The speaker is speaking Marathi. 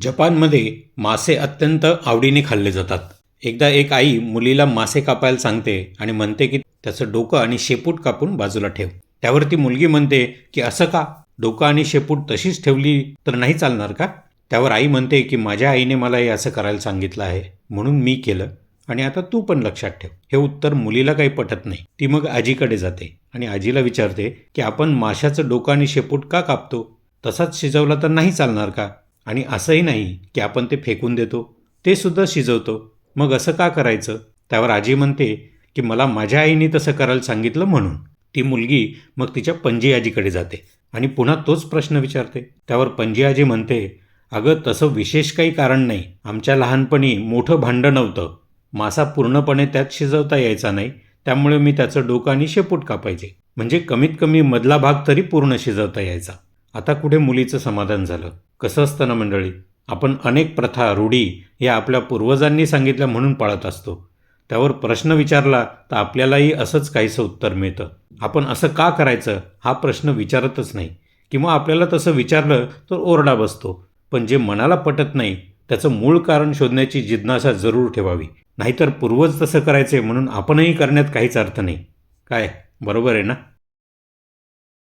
जपानमध्ये मासे अत्यंत आवडीने खाल्ले जातात. एकदा एक आई मुलीला मासे कापायला सांगते आणि म्हणते की त्याचं डोकं आणि शेपूट कापून बाजूला ठेव. त्यावर ती मुलगी म्हणते की असं का? डोकं आणि शेपूट तशीच ठेवली तर नाही चालणार का? त्यावर आई म्हणते की माझ्या आईने मला हे असं करायला सांगितलं आहे म्हणून मी केलं आणि आता तू पण लक्षात ठेव. हे उत्तर मुलीला काही पटत नाही. ती मग आजीकडे जाते आणि आजीला विचारते की आपण माशाचं डोकं आणि शेपूट का कापतो? तसाच शिजवला तर नाही चालणार का? आणि असंही नाही की आपण ते फेकून देतो ते सुद्धा शिजवतो. मग असं का करायचं? त्यावर आजी म्हणते की मला माझ्या आईने तसं करायला सांगितलं म्हणून. ती मुलगी मग तिच्या पणजी आजीकडे जाते आणि पुन्हा तोच प्रश्न विचारते. त्यावर पणजी आजी म्हणते अगं तसं विशेष काही कारण नाही. आमच्या लहानपणी मोठं भांडं नव्हतं. मासा पूर्णपणे त्यात शिजवता यायचा नाही. त्यामुळे मी त्याचं डोकं आणि शेपूट कापायचे. म्हणजे कमीत कमी मधला भाग तरी पूर्ण शिजवता यायचा. आता कुठे मुलीचं समाधान झालं? कसं असतं ना मंडळी? आपण अनेक प्रथा रूढी या आपल्या पूर्वजांनी सांगितल्या म्हणून पाळत असतो. त्यावर प्रश्न विचारला तर आपल्यालाही असंच काहीसं उत्तर मिळतं. आपण असं का करायचं? हा प्रश्न विचारतच नाही. किंवा आपल्याला तसं विचारलं तर ओरडा बसतो. पण जे मनाला पटत नाही त्याचं मूळ कारण शोधण्याची जिज्ञासा जरूर ठेवावी. नाहीतर पूर्वज तसं करायचे म्हणून आपणही करण्यात काहीच अर्थ नाही. काय? बरोबर आहे ना?